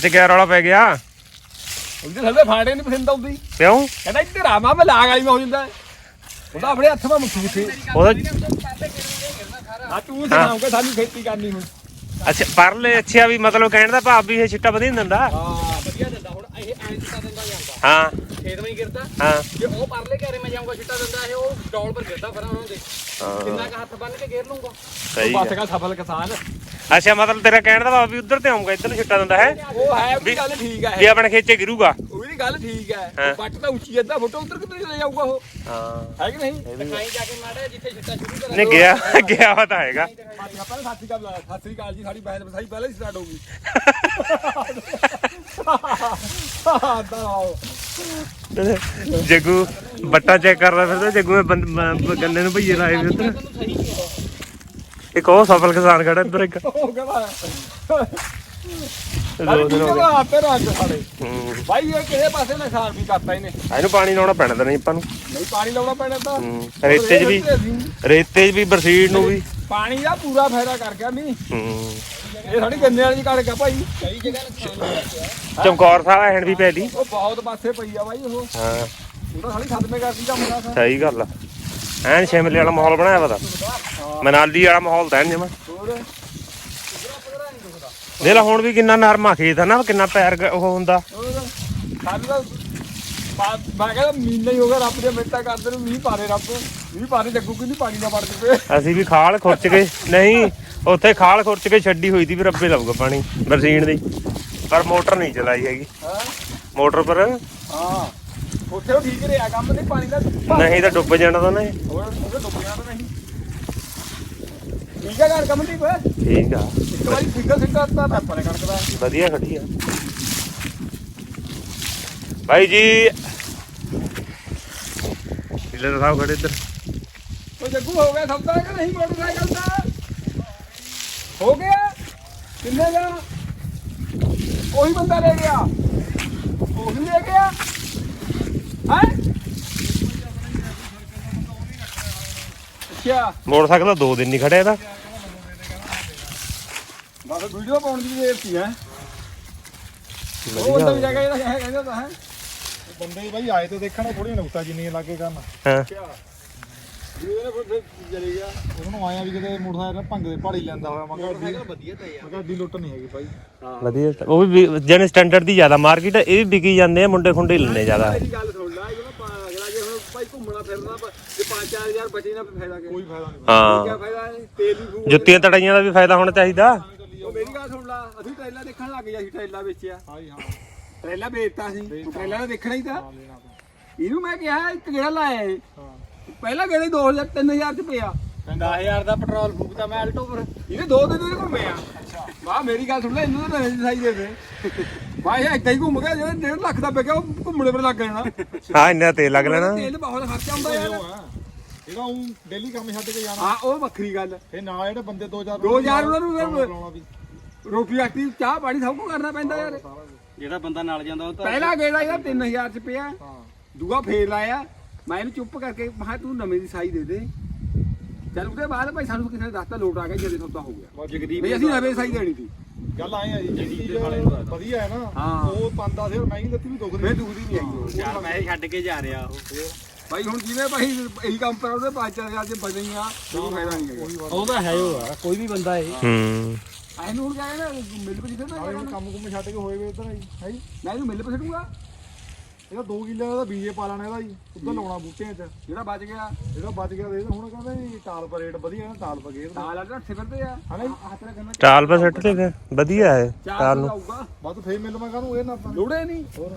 ਅੱਛਾ ਕਿਆ ਰੌਲਾ ਪੈ ਗਿਆ? ਉਹਦੇ ਥੱਲੇ ਫਾੜੇ ਨਹੀਂ ਪਸੰਦ ਆਉਂਦੀ। ਕਿਉਂ? ਕਹਿੰਦਾ ਇੱਧਰ ਆ ਮੈਂ ਲਾਗ ਆਈ ਮੈਂ ਹੋ ਜਾਂਦਾ। ਉਹਦਾ ਆਪਣੇ ਹੱਥ ਵਿੱਚ ਮੁੱਠੀ ਮੁੱਠੀ ਉਹਦਾ ਆ ਤੂੰ ਸੁਣਾਉਂਗਾ ਸਾਨੂੰ ਖੇਤੀ ਕਰਨੀ ਹੁਣ। ਅੱਛਾ ਪਰਲੇ ਅੱਛਾ ਵੀ ਮਤਲਬ ਕਹਿਣ ਦਾ ਭਾਵ ਵੀ ਇਹ ਛਿੱਟਾ ਵਧੀ ਦਿੰਦਾ। ਹਾਂ ਵਧੀਆ ਦਿੰਦਾ। ਹੁਣ ਇਹ ਐਂ ਚਿੱਟਾ ਦਿੰਦਾ ਜਾਂਦਾ ਹਾਂ। ਖੇਤ ਵਿੱਚ ਗਿਰਦਾ? ਹਾਂ। ਜੇ ਉਹ ਪਰਲੇ ਘਰੇ ਮੈਂ ਜਾਊਂਗਾ ਚਿੱਟਾ ਦਿੰਦਾ ਇਹ ਉਹ ਡੌਲ ਪਰ ਗਿਰਦਾ ਫਿਰ ਉਹਨਾਂ ਦੇ। ਹਾਂ, ਕਿੰਨਾ ਕੁ ਹੱਥ ਬੰਨ ਕੇ ਗੇਰ ਲੂੰਗਾ ਸਹੀ ਬਸ ਹੈ। ਕਾ ਸਫਲ ਕਿਸਾਨ। ਅੱਛਾ ਮਤਲਬ ਤੇਰਾ ਕਹਿਣ ਦਾ ਭਾਵ ਵੀ ਉਧਰ ਤੇ ਆਉਂਗਾ ਇੱਧਰ ਨੂੰ ਛਿੱਟਾ ਦਿੰਦਾ ਹੈ? ਉਹ ਹੈ ਵੀ ਗੱਲ ਠੀਕ ਹੈ। ਵੀ ਆਪਣੇ ਖੇਚੇ ਗਿਰੂਗਾ। ਉਹ ਵੀ ਗੱਲ ਠੀਕ ਹਾਂ। ਹੈ। ਬੱਟ ਤਾਂ ਉੱਚੀ ਅੱਧਾ ਫੁੱਟ ਉਧਰ ਕਿੱਧਰ ਲੈ ਜਾਊਗਾ ਉਹ? ਹਾਂ। ਹੈ ਕਿ ਨਹੀਂ? ਦਿਖਾਈ ਜਾ ਕੇ ਮਾੜਾ ਜਿੱਥੇ ਛਿੱਟਾ ਸ਼ੁਰੂ ਕਰਾਂ ਨੇ ਗਿਆ ਗਿਆ ਵਾ ਤਾਂ ਹੈਗਾ। ਪਹਿਲਾਂ ਸਤਿ ਸ਼੍ਰੀ ਅਕਾਲ ਬੁਲਾ ਸਤਿ ਸ਼੍ਰੀ ਅਕਾਲ ਜੀ ਸਾਡੀ ਬਹਿਨ ਬਸਾਈ ਪਹਿਲਾਂ ਹੀ ਸਟਾਰਟ ਹੋ ਗਈ। ਜੱਗੂ ਬੱਟਾ ਚੈੱਕ ਕਰਦਾ ਫਿਰਦਾ ਜੱਗੂ ਨੇ ਬੰਦ- ਮ- ਗੰਨੇ ਨੂੰ ਭਈਏ ਲਾਏ ਵੀ ਉਧਰ। ਇੱਕ ਉਹ ਸਫਲ ਕਿਸਾਨ ਖੜਾ ਇੱਧਰ ਇੱਕ। ਹੋ ਗਿਆ ਵਾ ਦੋ ਦਿਨ ਹੋ ਗਏ। ਆਪੇ ਰੱਖ ਸਾਡੇ। ਹੂੰ। ਭਾਈ ਇਹ ਕਿਸੇ ਪਾਸੇ ਨੁਕਸਾਨ ਵੀ ਕਰਤਾ ਇਹਨੇ। ਇਹਨੂੰ ਪਾਣੀ ਲਾਉਣਾ ਪੈਣਾ ਤਾਂ ਨਹੀਂ ਆਪਾਂ ਨੂੰ। ਨਹੀਂ ਪਾਣੀ ਲਾਉਣਾ ਪੈਣਾ ਤਾਂ। ਹੂੰ। ਰੇਤੇ 'ਚ ਵੀ ਰੇਤੇ 'ਚ ਵੀ ਬਰਸੀਡ ਨੂੰ ਵੀ। ਪਾਣੀ ਦਾ ਪੂਰਾ ਫਾਇਦਾ ਕਰ ਗਿਆ ਨਹੀਂ ਹੂੰ। ਇਹ ਸਾਡੀ ਗੰਨੇ ਵਾਲੀ ਕਣਕ ਆ ਭਾਈ। ਕਈ ਜਗ੍ਹਾ ਨੁਕਸਾਨ ਹੋ ਗਿਆ ਚਮਕੌਰ ਸਾਹਿਬ ਐਣ ਵੀ ਪੈ ਦੀ ਉਹ ਬਹੁਤ ਪਾਸੇ ਪਈ ਆ ਭਾਈ ਉਹ। ਹਾਂ। ਉਹਦਾ ਸਾਡੀ ਖਤਮੇ ਕਰਦੀ ਦਾ ਮੁੰਡਾ ਸਾ ਸਹੀ ਗੱਲ ਆ। ਐਨ ਸ਼ਿਮਲੇ ਵਾਲਾ ਮਾਹੌਲ ਬਣਾਇਆ ਪਤਾ ਮਨਾਲੀ ਵਾਲਾ ਮਾਹੌਲ ਤਾਂ ਜਮਾ। ਹੋਰ? ਦੇਖ ਲਾ ਹੁਣ ਵੀ ਕਿੰਨਾ ਨਰਮਾ ਖੇਤ ਆ ਨਾ ਕਿੰਨਾ ਪੈਰ ਗ- ਉਹ ਹੁੰਦਾ। ਹੋਰ? ਸਾਨੂੰ ਤਾਂ ਪਾ- ਮੈਂ ਕਹਿੰਦਾ ਮਹੀਨਾ ਹੀ ਹੋ ਗਿਆ ਰੱਬ ਦੇ ਮਿੰਟਾਂ ਕਰਦੇ ਨੂੰ ਮੀਂਹ ਪਾਰੇ ਰੱਬ। ਮੀਂਹ ਪਾਰੇ ਜੱਗੂ ਕਿ ਨਹੀਂ ਪਾਣੀ ਨਾ ਵੜ ਜਵੇ। ਅਸੀਂ ਵੀ ਖਾਲ ਖੁਰਚ ਕੇ। ਨਹੀਂ ਉੱਥੇ ਖਾਲ ਖੁਰਚ ਕੇ ਛੱਡੀ ਹੋਈ ਸੀ ਵੀ ਰੱਬੇ ਲਾਊਗਾ ਪਾਣੀ ਬਰਸੀਨ ਦੀ। ਪਰ ਮੋਟਰ ਨਹੀਂ ਚਲਾਈ ਹੈਗੀ। ਹਾਂ? ਮੋਟਰ ਪਰ ਹਾਂ ਉੱਥੇ ਉਹ ਠੀਕ ਰਿਹਾ ਕੰਮ ਨਹੀਂ ਪਾਣੀ ਦਾ ਨਹੀਂ ਤਾਂ ਡੁੱਬ ਜਾਣਾ ਤਾਂ ਨਹੀਂ। ਹੋਰ ਉਹਦੇ ਡੁੱਬਿਆ ਤਾਂ ਨਹੀਂ। ਠੀਕ ਹੈ ਘਰ ਕੰਮ ਠੀਕ ਹੋਇਆ? ਠੀਕ ਆ। ਇੱਕ ਵਾਰੀ ਸਿੰਗਲ ਸਿੰਗਲ ਤਾਂ ਪੈਪਾ ਨੇ ਕਣਕ ਦਾ। ਵਧੀਆ ਖੜੀ ਆ। ਭਾਈ ਜੀ। ਡੀਲਰ ਸਾਹਿਬ ਖੜੇ ਇੱਧਰ। ਉਹ ਜੱਗੂ ਹੋ ਗਿਆ ਸੌਦਾ ਕਿ ਨਹੀਂ ਮੋਟਰਸਾਈਕਲ ਦਾ ਹੋ ਗਿਆ। ਕਿੰਨੇ ਦਾ ਉਹੀ ਬੰਦਾ ਲੈ ਗਿਆ। ਉਹੀ ਲੈ ਗਿਆ। ਹੈ? ਅੱਛਾ। ਮੋਟਰਸਾਈਕਲ ਤਾਂ ਦੋ ਦਿਨ ਨਹੀਂ ਖੜਿਆ ਇਹਦਾ। ਬਸ ਵੀਡੀਓ ਪਾਉਣ ਦੀ ਦੇਰ ਸੀ ਹੈ। ਉਹ ਬੰਦਾ ਵੀ ਜਾ ਕੇ ਜਿਹੜਾ ਕਹਿੰਦਾ ਤਾਂ ਹੈ। ਬੰਦੇ ਬਾਈ ਆਏ ਤੇ ਦੇਖਣਾ ਥੋੜੀ ਨੁਕਤਾ ਜਿੰਨੀ ਲੱਗੇ ਕਰਨ। ਹਾਂ। ਵੀਡੀਓ ਨੇ ਫਿਰ ਚਲੇ ਗਿਆ? ਉਹਨਾਂ ਨੂੰ ਆਇਆ ਵੀ ਕਿਤੇ ਮੋਟਰਸਾਈਕਲ ਭੰਗ ਦੇ ਪਹਾੜੀ ਲੈਂਦਾ ਹੋਇਆ ਮੈਂ ਕਿਹਾ ਏਡੀ- ਵਧੀਆ ਤਾਂ ਯਾਰ। ਮੈਂ ਕਿਹਾ ਏਡੀ ਲੁੱਟ ਨਹੀਂ ਹੈਗੀ ਬਾਈ ਵਧੀਆ ਤਾਂ- ਉਹ ਵੀ ਜਨ ਸਟੈਂਡਰਡ ਦੀ ਜ਼ਿਆਦਾ ਮਾਰਕੀਟ ਇਹ ਵੀ ਵਿਕੀ ਜਾਂਦੇ ਆ ਮੁੰਡੇ ਖੁੰਡੇ ਲੈਂਦੇ ਜ਼ਿਆਦਾ। ਮੇਰੀ ਗੱਲ ਸੁਣ ਲੈ ਜਦੋਂ ਪਾ ਅਗਲਾ ਜੇ ਹੁਣ ਭਾਈ ਘੁੰਮਣਾ ਫਿਰਨਾ ਪ- ਜੇ 5-4000 ਬਚੇ ਨਾ ਫਿਰ ਫਾਇਦਾ ਕੀ? ਕੋਈ ਫਾਇਦਾ ਨਹੀਂ। ਕੀ ਹਾਂ ਫਾਇਦਾ ਹੈ? ਤੇਲ ਵੀ ਫੂਕ ਜੁੱਤੀਆਂ ਤੜਾਈਆਂ ਦਾ ਵੀ ਫਾਇਦਾ ਹੋਣਾ ਚਾਹੀਦਾ। ਉਹ ਮੇਰੀ ਗੱਲ ਸੁਣ ਲਾ ਅਸੀਂ ਟ੍ਰੇਲਾ ਦੇਖਣ ਲੱਗ ਗਿਆ ਸੀ ਟ੍ਰੇਲਾ ਵੇਚਿਆ। ਹਾਂ ਹਾਂ। ਟ੍ਰੇਲਾ ਵੇਚਤਾ ਸੀ ਟ੍ਰੇਲਾ ਦੇਖਣਾ ਹੀ ਤਾਂ। ਲੈਣਾ ਇਹਨੂੰ ਮੈਂ ਕਿਹਾ ਇੱਕ ਗੇੜਾ ਲਾਇਆ ਹਾਂ। ਪਹਿਲਾ ਗੇੜਾ ਹੀ 2000 3000 ਚ ਪਿਆ। 10000 ਦਾ ਪੈਟਰੋਲ ਫੂਕਦਾ ਮੈਂ ਆਲਟੋ ਪਰ ਇਹਨੇ ਦੋ ਦਿਨ ਹੀ ਘੁੰਮੇ ਆ। ਵਾਹ ਮੇਰੀ ਗੱਲ ਸੁਣ ਲੈ ਇਹਨੂੰ ਤਾਂ ਨਵੇਂ ਦਿਖਾਈ ਦੇ ਦੇ। ਵਾਹ ਇਹ ਏਦਾਂ ਹੀ ਘੁੰਮ ਗਿਆ ਜਿਹੜਾ 1.5 ਲੱਖ ਦਾ ਵਿਕਿਆ ਉਹ ਘੁੰਮਣੇ ਪਰ ਲੱਗ ਜਾਣਾ। ਹਾਂ ਇੰਨਾ ਤੇਲ ਲੱਗ ਲੈਣਾ ਤੇਲ ਬਹੁਤ ਖਰਚਾ ਹੁੰਦਾ ਯਾਰ। ਇਹਦਾ ਉਹ ਡੇਲੀ ਕੰਮ ਛੱਡ ਕੇ ਜਾਣਾ। ਹਾਂ ਉਹ ਵੱਖਰੀ ਗੱਲ। ਤੇ ਨਾਲ ਜਿਹੜੇ ਬੰਦੇ 2000 ਦੋ ਹਜ਼ਾਰ ਉਹਨਾਂ ਨੂੰ ਰੋਟੀ ਰਾਟੀ ਚਾਹ ਪਾਣੀ ਸਭ ਕੁਝ ਕਰਨਾ ਪੈਂਦਾ ਯਾਰ। ਜਿਹੜਾ ਬੰਦਾ ਨਾਲ ਜਾਂਦਾ ਉਹ ਤਾਂ ਪਹਿਲਾ ਗੇੜਾ ਇਹਦਾ 3000 ਚ ਪਿਆ। ਹਾਂ। ਦੂਆ ਫੇਰ ਲਾਇਆ। ਮੈਂ ਇਹਨੂੰ ਚੁੱਪ ਕਰਕੇ ਮੈਂ ਕਿਹਾ ਤੂੰ ਨਵੇਂ ਦੀ ਸਾਈ ਦੇ ਦੇ। ਚੱਲ ਉਹਦੇ ਬਾਅਦ ਭਾਈ ਸਾਨੂੰ ਕਿਸੇ ਨੇ ਦੱਸਤਾ ਲੋਟ ਆ ਗਿਆ ਜਦੋਂ ਸੌਦਾ ਹੋ ਗਿਆ। ਜਗਦੀਪ ਵੀ ਅਸੀਂ ਨਵੇਂ ਸਾਈ ਦੇਣੀ ਸੀ। ਗੱਲ ਆਏ ਆ ਜੀ ਜਿਹੜੀ ਚੀਜ਼ ਵਧੀਆ ਹੈ ਨਾ। ਹਾਂ। ਉਹ ਪਾਉਂਦਾ ਸੀ ਮਹਿੰਗੀ ਲੱਤੀ ਵੀ ਦੁੱਖ ਮੈਂ ਦੁਖਦੀ ਨਹੀਂ ਆਈ। ਉਹ। ਯਾਰ ਮੈਂ ਹੀ ਛੱਡ ਕੇ ਜਾ ਰਿਹਾ ਉਹ। ਭਾਈ ਹੁਣ ਜਿਵੇਂ ਭਾਈ ਇਹੀ ਕੰਮ ਪਰ ਉਹਦੇ 5000 ਚ ਬਚਣੀਆਂ ਕੋਈ ਫਾਇਦਾ ਨਹੀਂ ਹੈਗਾ। ਉਹ ਤਾਂ ਹੈ ਉਹ ਆ ਕੋਈ ਵੀ ਬੰਦਾ ਇਹ। ਹੂੰ। ਇਹਨੂੰ ਹੁਣ ਕਹਿੰਦੇ ਨਾ ਮਿਲ ਪੇ ਮੈਂ ਹੁਣ ਕੰਮ। ਕੁੰਮ ਛੱਡ ਕੇ ਹੋਏ ਵੇ ਇਧਰ ਜੀ ਹੈ? ਜੀ ਇਹਨੂੰ ਮਿਲ ਪੇ ਛੱਡੂਗਾ ਇਹਦਾ 2 ਕਿੱਲੇ ਦਾ ਬੀਜੇ ਪਾ ਲੈਣਾ ਇਹਦਾ ਜੀ ਉੱਧਰ ਲਾਉਣਾ ਬੂਟਿਆਂ 'ਚ। ਜਿਹੜਾ ਬਚ ਗਿਆ। ਜਿਹੜਾ ਬਚ ਗਿਆ ਦੇ ਹੁਣ ਕਹਿੰਦੇ ਜੀ ਟਾਲ ਪਰ ਰੇਟ ਵਧੀਆ ਨਾ ਟਾਲ ਪਗੇ ਨਾਲ ਆ ਢੱਠੇ ਫਿਰਦੇ ਆ। ਹਨਾ ਜੀ? ਹੱਥ ਨਾਲ ਕਰਨਾ ਟਾਲ ਪਰ ਸੱਟ ਤੇ ਫਿਰ ਵਧੀਆ ਹੈ ਟਾਲ ਨੂੰ। ਆਊਗਾ ਬਸ ਫੇਰ ਮਿਲ ਮੈਂ ਕਾਹਨੂੰ ਇਹ ਨਾ ਆਪਾਂ ਲੋੜੇ ਨਹੀਂ ਹੋਰ?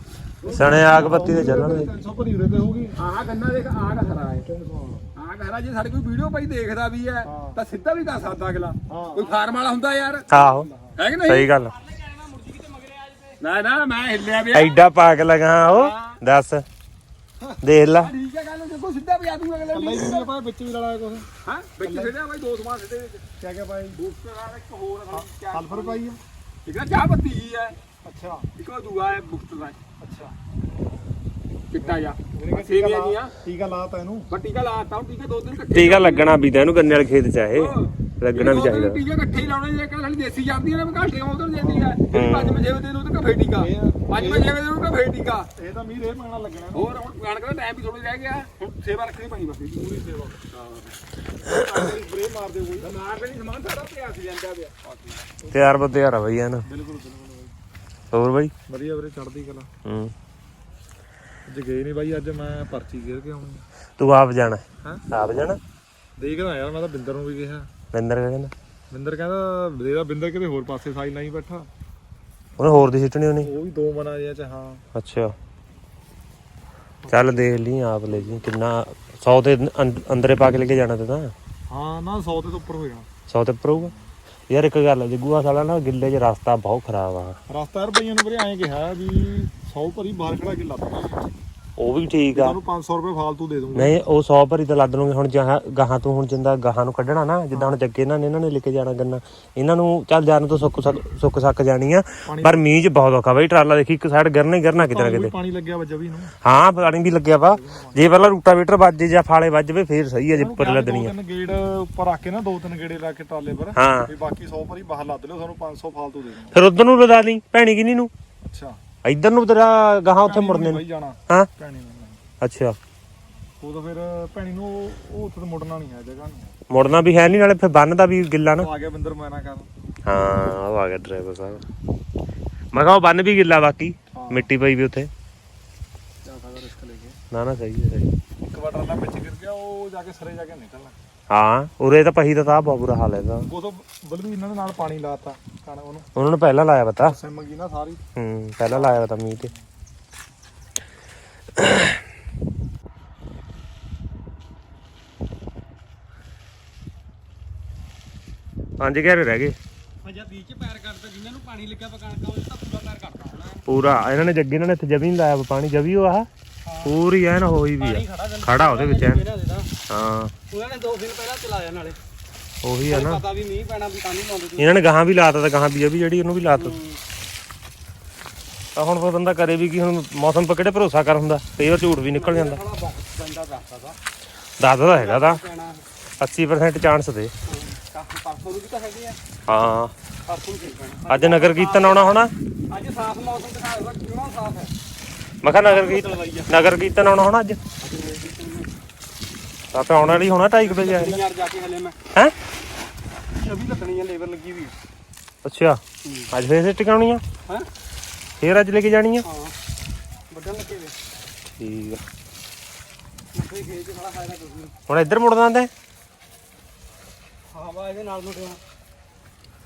ਸਣੇ ਆਗ ਬੱਤੀ ਤੇ ਚੱਲਣਗੇ। 300 ਭਰੀ ਉਰੇ ਤੇ ਹੋਊਗੀ। ਆਹ ਗੰਨਾ ਦੇਖ ਆਹ ਹਰਾ ਹੈ 300 ਆਹ ਹਰਾ ਜੇ ਸਾਡੇ ਕੋਈ ਵੀਡੀਓ ਭਾਈ ਦੇਖਦਾ ਵੀ ਹੈ। ਤਾਂ ਸਿੱਧਾ ਵੀ ਕਰ ਸਕਦਾ ਅਗਲਾ। ਕੋਈ ਫਾਰਮ ਵਾਲਾ ਹੁੰਦਾ ਯਾਰ। ਆਹੋ। ਹੈ ਕਿ ਨਹੀਂ? ਸਹੀ ਗੱਲ ਨਾ ਨਾ ਮੈਂ ਹਿੱਲਿਆ ਵੀ ਐਡਾ ਪਾਕ ਲਗਾ ਉਹ। ਦੱਸ। ਦੇਖ ਲਾ। ਠੀਕ ਹੈ ਗੱਲ ਦੇਖੋ ਸਿੱਧਾ ਵੀ ਆ ਦੂੰਗਾ ਅਗਲੇ ਅੱਲਾ ਹੀ ਦੁਨੀਆ ਪਾਏ ਵਿੱਚ ਵੀ ਲੜਾਇਆ ਕੁਛ। ਹਾਂ ਵਿੱਚ ਸਿੱਧਾ ਭਾਈ ਦੋ ਸਮਾਨ ਸਿੱਧੇ ਵਿੱਚ। ਕਿਆ ਕਿਆ ਪਾਏ ਬੂਸਟਰ ਆ ਇੱਕ ਹੋਰ ਆ ਕਿਆ ਸਲਫਰ ਪਾਈ ਆ। ਇੱਕ ਨਾ ਚਾਹ ਪੱਤੀ ਹੀ ਹੈ ਅੱਛਾ। ਇੱਕ ਉਹ ਦੂਆ ਹੈ ਬੂਸਟਰ ਦਾ। ਅੱਛਾ। ਚਿੱਟਾ ਜਾ ਮੇਰੇ ਕੋਲ ਸੇਵੀਆਂ ਜੀਆਂ ਟੀਕਾ ਲਾਤਾ ਇਹਨੂੰ। ਬੱਟੀ ਕਾ ਲਾਤਾ ਹੁਣ ਟੀਕੇ ਦੋ ਦਿਨ ਕੱਟੇ ਟੀਕਾ ਲੱਗਣਾ ਵੀ ਤਾਂ ਇਹਨੂੰ ਗੰਨੇ ਵਾਲੇ ਖੇਤ ਚ ਆ ਇਹ। ਲੱਗਣਾ ਵੀ ਚਾਹੀਦਾ। ਟੀਕਾ ਇਕੱਠੇ ਹੀ ਲਾਉਣੇ ਜੇ ਕੱਲ ਦੇਸੀ ਜਾਂਦੀ ਨੇ ਘਾਟੇ ਉਧਰ ਜਾਂਦੀ ਹੈ। ਪੰਜ ਵਜੇ ਦੇ ਨੂੰ ਤਾਂ ਫੇਰ ਟੀਕਾ। ਪੰਜ ਵਜੇ ਦੇ ਨੂੰ ਤਾਂ ਫੇਰ ਟੀਕਾ। ਇਹ ਤਾਂ ਮੀਂਹ ਰੇ ਪੈਣਾ ਲੱਗਣਾ। ਹੋਰ ਹੁਣ ਕਣਕ ਦਾ ਟਾਈਮ ਵੀ ਥੋੜੀ ਰਹਿ ਗਿਆ। ਹੁਣ ਸੇਵਾ ਰੱਖਣੀ ਪੈਣੀ ਬਸ। ਪੂਰੀ ਸੇਵਾ। ਸਪਰੇ ਮਾਰ ਦੇ ਕੋਈ ਮਾਰ ਦੇ ਨਹੀਂ ਸਮਾਨ ਸਾਰਾ ਪਿਆ ਸੀ ਜਾਂਦਾ ਪਿਆ। ਤਿਆਰ ਬੋ ਤਿਆਰ ਆ ਬਈ ਐਨ। ਬਿਲਕੁਲ ਬਿਲਕੁਲ ਹੋਰ ਬਈ? ਵਧੀਆ ਵੀਰੇ ਚੜਦੀ ਕਲਾ। ਹੂੰ। ਅੱਜ ਗਏ ਨਹੀਂ ਬਾਈ ਅੱਜ ਮੈਂ ਪਰਚੀ ਗੇਰ ਕੇ ਆਉਣੀ। ਤੂੰ ਆਪ ਜਾਣਾ? ਹਾਂ? ਆਪ ਜਾਣਾ? ਦੇਖਦਾ ਯਾਰ ਮੈਂ ਤਾਂ ਬਿੰਦਰ ਨੂੰ ਵੀ ਕਿਹਾ। ਬਿੰਦਰ ਕਿਆ ਕਹਿੰਦਾ ਬਿੰਦਰ ਕਹਿੰਦਾ ਦੇਦਾ ਬਿੰਦਰ ਕਿਤੇ ਹੋਰ ਪਾਸੇ ਸਾਈ ਨਹੀਂ ਬੈਠਾ। ਉਹਨੇ ਹੋਰ ਦੀ ਸਿੱਟਣੀ ਉਹਨੇ ਉਹ ਵੀ ਦੋ ਮਨਾ ਜਿਹਾ ਚ ਹਾਂ। ਅੱਛਾ। ਚੱਲ ਦੇਖ ਲਈ ਆਪ ਲੈ ਜੀ ਕਿੰਨਾ 100 ਤੇ ਅੰ- ਅੰਦਰੇ ਪਾ ਕੇ ਲੈ ਕੇ ਜਾਣਾ ਤੇ ਤਾਂ। ਹਾਂ ਨਾ 100 ਤੇ ਤੋਂ ਉੱਪਰ ਹੋ ਜਾਣਾ। 100 ਤੇ ਉੱਪਰ ਹੋਊਗਾ? ਯਾਰ ਇੱਕ ਗੱਲ ਹੈ ਜੱਗੂਆ ਸਾਲਾ ਨਾ ਗਿੱਲੇ 'ਚ ਰਸਤਾ ਬਹੁਤ ਖਰਾਬ ਆ। ਰਸਤਾ ਯਾਰ ਬਈਆਂ ਨੂੰ ਵੀਰੇ ਐਂ ਕਿਹਾ ਵੀ 100 ਭਰੀ ਬਾਹਰ ਖੜਾ ਕੇ ਲੱਦ ਉਹ ਵੀ ਠੀਕ ਆ। ਤੁਹਾਨੂੰ 500 ਰੁਪਏ ਫਾਲਤੂ ਦੇ ਦੂੰਗਾ ਨਹੀਂ ਉਹ 100 ਭਰੀ ਤਾਂ ਲੱਦ ਲੂੰਗੇ ਹੁਣ ਜਹਾਂ ਗਾਹਾਂ ਤੂੰ ਹੁਣ ਜਿੰਦਾ ਗਾਹਾਂ ਨੂੰ ਕੱਢਣਾ ਨਾ ਜਿੱਦਾਂ ਹੁਣ ਜੱਗੇ ਇਹਨਾਂ ਨੇ ਇਹਨਾਂ ਨੇ ਲੈ ਕੇ ਜਾਣਾ ਗੰਨਾ। ਇਹਨਾਂ ਨੂੰ ਚੱਲ ਜਾਣ ਤੋਂ ਸੁੱਕ ਸੱਕ ਸੁੱਕ ਜਾਣੀ ਆ। ਪਰ ਮੀਂਹ 'ਚ ਬਹੁਤ ਔਖਾ ਬਈ ਟਰਾਲਾ ਦੇਖੀ ਇੱਕ ਸਾਈਡ ਗਿਰਨਾ ਹੀ ਗਿਰਨਾ ਕਿਤੇ ਨਾ ਕਿਤੇ। ਪਾਣੀ ਲੱਗਿਆ ਵਾ ਜਵੀ ਨੂੰ? ਹਾਂ ਪਾਣੀ ਵੀ ਲੱਗਿਆ ਵਾ। ਜੇ ਪਹਿਲਾਂ ਰੂਟਾਵੇਟਰ ਵੱਜੇ ਜਾਂ ਫਾਲੇ ਵੱਜਵੇ ਫੇਰ ਸਹੀ ਆ ਜੇ ਉੱਪਰ ਲੱਦਣੀ ਆ। ਗੇੜ ਉੱਪਰ ਰੱਖ ਕੇ ਨਾ ਦੋ ਤਿੰਨ ਗੇੜੇ ਲਾ ਕੇ ਟਰਾਲੇ ਪਰ। ਵੀ ਬਾਕੀ 100 ਭਰੀ ਬਾਹਰ ਲੱਦ ਲਿਓ ਤੁਹਾਨੂੰ 500 ਫਾਲਤੂ ਦੇ ਫਿਰ ਉਧਰ ਨੂੰ ਲਦਾ ਲਈ ਭੈਣੀ ਕਿੰਨੀ ਨੂੰ? ਅੱਛਾ। ਇੱਧਰ ਨੂੰ ਤੇਰਾ ਗਾਹਾਂ ਉੱਥੇ ਮੁੜਨੇ ਨੂੰ। ਜਾਣਾ। ਹਾਂ? ਭੈਣੀ ਨੂੰ ਅੱਛਾ। ਉਹ ਤਾਂ ਫਿਰ ਭੈਣੀ ਨੂੰ ਉਹ ਉਹ ਉੱਥੇ ਤਾਂ ਮੁੜਨਾ ਨਹੀਂ ਹੈ ਜਗ੍ਹਾ ਨਹੀਂ ਹੈ ਮੁੜਨਾ ਵੀ ਹੈ ਨਹੀਂ ਨਾਲੇ ਫਿਰ ਬੰਨ ਦਾ ਵੀ ਗਿੱਲਾ ਨਾ। ਉਹ ਆ ਗਿਆ ਬਿੰਦਰ ਮੈਨਾ ਕਰ ਹਾਂ ਉਹ ਆ ਗਿਆ ਡਰਾਈਵਰ ਸਾਹਿਬ। ਮੈਂ ਕਿਹਾ ਉਹ ਬੰਨ ਵੀ ਗਿੱਲਾ ਬਾਕੀ ਮਿੱਟੀ ਪਈ ਵੀ ਉੱਥੇ। ਜਾ ਸਕਦਾ ਰਿਸਕ ਲੈ ਕੇ। ਨਾ ਨਾ ਸਹੀ ਹੈ ਸਹੀ। ਇੱਕ ਵਾਰ ਟਰਾਲਾ ਵਿੱਚ ਗਿਰ ਗਿਆ ਉਹ ਜਾ ਕੇ ਸਰੇ ਜਾ ਕੇ ਨਿਕਲਣਾ। ਹਾਂ ਉਰੇ ਤਾਂ ਪਹੀ ਦਾ ਤਾਂ ਬਹੁਤ ਬੁਰਾ ਹਾਲ ਹੈ ਇਹਦਾ। ਉਹ ਤੋਂ ਬਲਵੀ ਇਹਨਾਂ ਦੇ ਨਾਲ ਪਾਣੀ ਲਾਤਾ ਕਣ ਉਹਨੂੰ। ਉਹਨਾਂ ਨੇ ਪਹਿਲਾਂ ਲਾਇਆ ਪਤਾ। ਸਿਮੰਗੀ ਨਾ ਸਾਰੀ। ਹੂੰ ਪਹਿਲਾਂ ਲਾਇਆ ਪਤਾ ਮੀਂਹ ਤੇ। ਪੰਜ ਘੇਰੇ ਰਹਿ ਗਏ। ਅਜਾ ਬੀਚ ਚ ਪੈਰ ਕੱਢਦਾ ਜਿਨ੍ਹਾਂ ਨੂੰ ਪਾਣੀ ਲੱਗਿਆ ਵਾ ਕਣਕਾਂ ਉਹ ਤਾਂ ਪੂਰਾ ਪੈਰ ਕੱਢਦਾ ਹੋਣਾ। ਪੂਰਾ ਇਹਨਾਂ ਨੇ ਜੱਗੇ ਇਹਨਾਂ ਨੇ ਇੱਥੇ ਜਮੀ ਨਹੀਂ ਲਾਇਆ ਵਾ ਪਾਣੀ ਜਵੀ ਉਹ ਆ ਪੂਰੀ ਐਨ ਹੋਈ ਵੀ ਆ। ਖੜਾ ਉਹਦੇ ਵਿੱਚ ਐਨ। ਤਾਂ ਹਾਂ। ਉਹਨਾਂ ਨੇ ਦੋ ਦਿਨ ਪਹਿਲਾਂ ਚਲਾਇਆ ਨਾਲੇ। ਉਹੀ ਆ ਨਾ। ਪਤਾ ਵੀ ਮੀਂਹ ਪੈਣਾ ਵੀ ਤਾਂ ਨਹੀਂ ਲਾਉਂਦੇ ਇਹਨਾਂ ਨੇ ਗਾਹਾਂ ਵੀ ਲਾਤਾ ਤਾਂ ਗਾਹਾਂ ਵੀ ਜਵੀ ਜਿਹੜੀ ਉਹਨੂੰ ਵੀ ਲਾਤਾ। ਆ ਹੁਣ ਕੋਈ ਬੰਦਾ ਕਰੇ ਵੀ ਕੀ ਹੁਣ ਮੌਸਮ ਪਰ ਕਿਹੜੇ ਭਰੋਸਾ ਕਰ ਹੁੰਦਾ? ਕਈ ਵਾਰ ਝੂਠ ਵੀ ਨਿਕਲ ਜਾਂਦਾ। ਦੱਸਦਾ ਤਾ। ਤਾਂ ਹੈਗਾ ਤਾਂ। ਪੈਣਾ। 80% ਚਾਂਸ ਦੇ। ਵੀ ਤਾਂ ਹਾਂ। ਫਿਰ ਅੱਜ ਨਗਰ ਕੀਰਤਨ ਆਉਣਾ ਹੋਣਾ? ਅੱਜ ਸਾਫ਼ ਮੌਸਮ ਦਿਖਾ ਰਿਹਾ ਕਿੰਨਾ ਸਾਫ਼ ਹੈ? ਮੈਂ ਕਿਹਾ ਨਗਰ ਕੀਰਤਨ ਨਗਰ ਕੀਰਤਨ ਆਉਣਾ ਹੋਣਾ ਅੱਜ? ਤਾਂ ਆਉਣ ਵਾਲੀ ਹੋਣਾ 2:30 ਵਜੇ ਆਇਆ ਯਾਰ ਜਾ ਕੇ ਹਲੇ ਮੈਂ। ਹੈ? ਅਭੀ ਲੱਗਣੀ ਆ ਲੇਬਰ ਲੱਗੀ ਵੀ ਅੱਛਾ ਅੱਜ ਫੇਰ ਸੇ ਟਿਕਾਉਣੀ ਆ? ਹੈ? ਫੇਰ ਅੱਜ ਲੈ ਕੇ ਜਾਣੀ ਆ? ਹਾਂ ਵੱਡਣ ਲੱਗੇ ਵੇ। ਠੀਕ ਆ। ਹੁਣ ਇੱਧਰ ਮੁੜਨਾ ਆਂਦਾ ਹਾਂ ਵਾ ਇਹਦੇ ਨਾਲ ਨੂੰ ਟਿਆ